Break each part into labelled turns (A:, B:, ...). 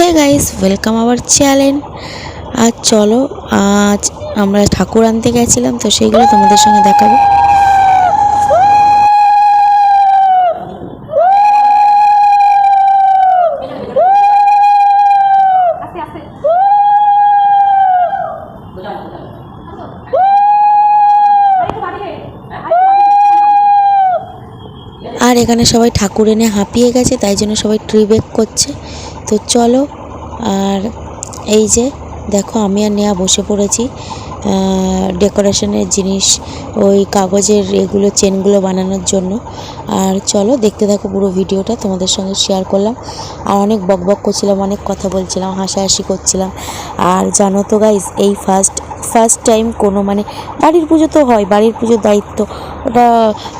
A: Hey guys welcome our channel আর চলো, আজ আমরা ঠাকুর আনতে গেছিলাম, তো সেইগুলো তোমাদের সঙ্গে দেখাবো। আর এখানে সবাই ঠাকুর এনে হাঁপিয়ে গেছে, তাই জন্য সবাই ট্রি বেক করছে। তো চলো, আর এই যে, দেখো আমি আর নেয়া বসে পড়েছি ডেকোরেশনের জিনিস, ওই কাগজের এগুলো চেনগুলো বানানোর জন্য। আর চলো, দেখতে থাকো পুরো ভিডিওটা, তোমাদের সঙ্গে শেয়ার করলাম। আর অনেক বক বক করছিলাম, অনেক কথা বলছিলাম, হাসাহাসি করছিলাম। আর জানো তো গাইজ এই ফার্স্ট ফার্স্ট টাইম কোনো মানে বাড়ির পুজো তো হয়, বাড়ির পুজোর দায়িত্ব। ওটা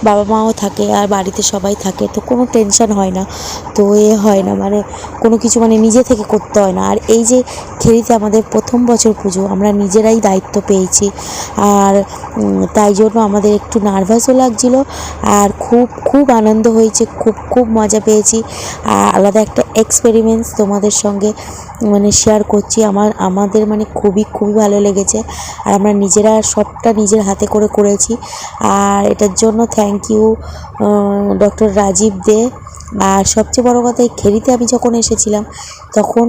A: বাবা মাও থাকে আর বাড়িতে সবাই থাকে, তো কোনো টেনশন হয় না। তো এ হয় না মানে কোনো কিছু মানে নিজে থেকে করতে হয় না। আর এই যে খেরিতে আমাদের প্রথম বছর পুজো, আমরা নিজেরাই দায়িত্ব পেয়েছি। আর তাই জন্য আমাদের একটু নার্ভাসও লাগছিল আর খুব খুব আনন্দ হয়েছে, খুব খুব মজা পেয়েছি। আর আলাদা একটা এক্সপেরিমেন্টস তোমাদের সঙ্গে মানে শেয়ার করছি। আমার, আমাদের মানে খুবই খুবই ভালো লেগেছে। আর আমরা নিজেরা সবটা নিজের হাতে করে করেছি। আর এটার জন্য thank you doctor Rajib Dey. আর সবচেয়ে বড় কথা, এই খেরিতে আমি যখন এসেছিলাম, তখন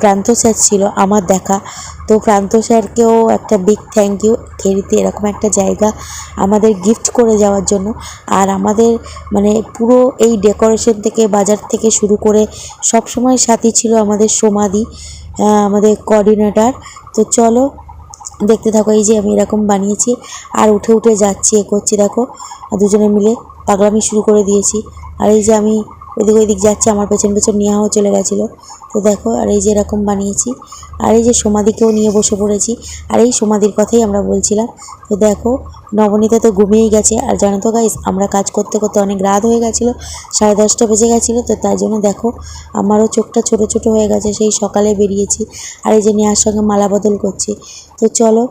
A: প্রান্ত স্যার ছিল আমার দেখা। তো প্রান্ত স্যারকেও একটা বিগ থ্যাংক ইউ খেরিতে এরকম একটা জায়গা আমাদের গিফট করে যাওয়ার জন্য। আর আমাদের মানে পুরো এই ডেকোরেশন থেকে, বাজার থেকে শুরু করে সব সময় সাথী ছিল আমাদের সমাধি আমাদের কোঅর্ডিনেটর তো চলো দেখতে থাকো, এই যে আমি এরকম বানিয়েছি আর উঠে উঠে যাচ্ছি, এ করছি, দেখো। দুজনে মিলে পাগলামি শুরু করে দিয়েছি। আর এই যে আমি ওইদিক ওইদিক যাচ্ছে, আমার পেছন পেছন নেওয়াও চলে গেছিল। তো দেখো, আর এই যে এরকম বানিয়েছি, আর এই যে সমাধিকেও নিয়ে বসে পড়েছি, আর এই সমাধির কথাই আমরা বলছিলাম। তো দেখো, নবনীতা তো ঘুমিয়েই গেছে, আর জানো তো গাইস আমরা কাজ করতে করতে অনেক রাত হয়ে গেছিল, সাড়ে দশটা বেজে গেছিল, তো তাই জন্য দেখো, আমারও চোখটা ছোট ছোট হয়ে গেছে, সেই সকালে বেরিয়েছি, আর এই যে নেহার সঙ্গে মালা বদল করছি। তো চলো,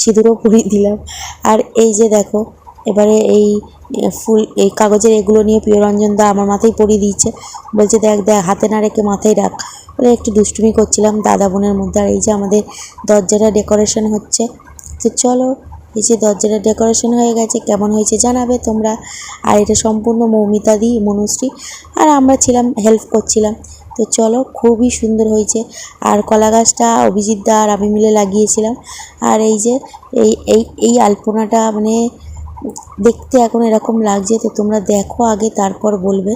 A: সিঁদুরও পরিয়ে দিলাম। আর এই যে দেখো, এবারে এই ফুল, এই কাগজের এগুলো নিয়ে প্রিয়রঞ্জন দা আমার মাথায় পরিয়ে দিয়েছে। বলছে, দেখ দেখ, হাতে না রেখে মাথায় রাখ। বলে একটু দুষ্টুমি করছিলাম দাদা বোনের মধ্যে। আর এই যে আমাদের দরজাটা ডেকোরেশন হচ্ছে, তো চলো, এই যে দরজাটা ডেকোরেশন হয়ে গেছে, কেমন হয়েছে জানাবে তোমরা। আর এটা সম্পূর্ণ মৌমিতা দি, মনুশ্রী। আর আমরা ছিলাম, হেল্প করছিলাম। তো চলো, খুবই সুন্দর হয়েছে। আর কলা গাছটা অভিজিৎ দা আর আমি মিলে লাগিয়েছিলাম। আর এই যে, এই এই এই আলপনাটা মানে দেখতে এখন এরকম লাগছে, তো তোমরা দেখো আগে, তারপর বলবে।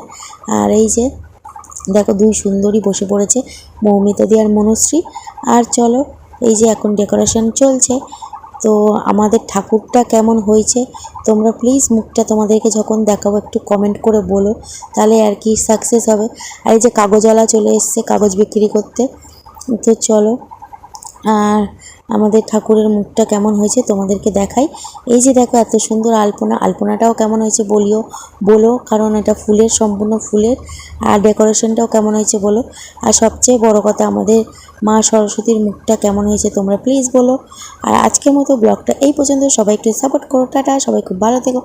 A: আর এই যে, দেখো দুই সুন্দরী বসে পড়েছে মৌমিতা দি আর মনুশ্রী। আর চলো, এই যে এখন ডেকোরেশন চলছে, তো আমাদের ঠাকুরটা কেমন হয়েছে, তোমরা প্লিজ মুখটা তোমাদেরকে যখন দেখাবো, একটু কমেন্ট করে বলো, তাহলে আর কি সাকসেস হবে। আর এই যে কাগজওয়ালা চলে এসছে, কাগজ বিক্রি করতে। তো চলো আর আমাদের ঠাকুরের মুখটা কেমন হয়েছে তোমাদেরকে দেখাই। এই যে দেখো এত সুন্দর আলপনা, আলপনাটাও কেমন হয়েছে বলিও, বলো, কারণ এটা ফুলের, সম্পূর্ণ ফুলের। আর ডেকোরেশনটাও কেমন হয়েছে বলো। আর সবচেয়ে বড় কথা, আমাদের মা সরস্বতীর মুখটা কেমন হয়েছে তোমরা প্লিজ বলো। আর আজকের মতো ব্লগটা এই পর্যন্ত, সবাই একটু সাপোর্ট করো, টাটা, সবাই খুব ভালো থেকো।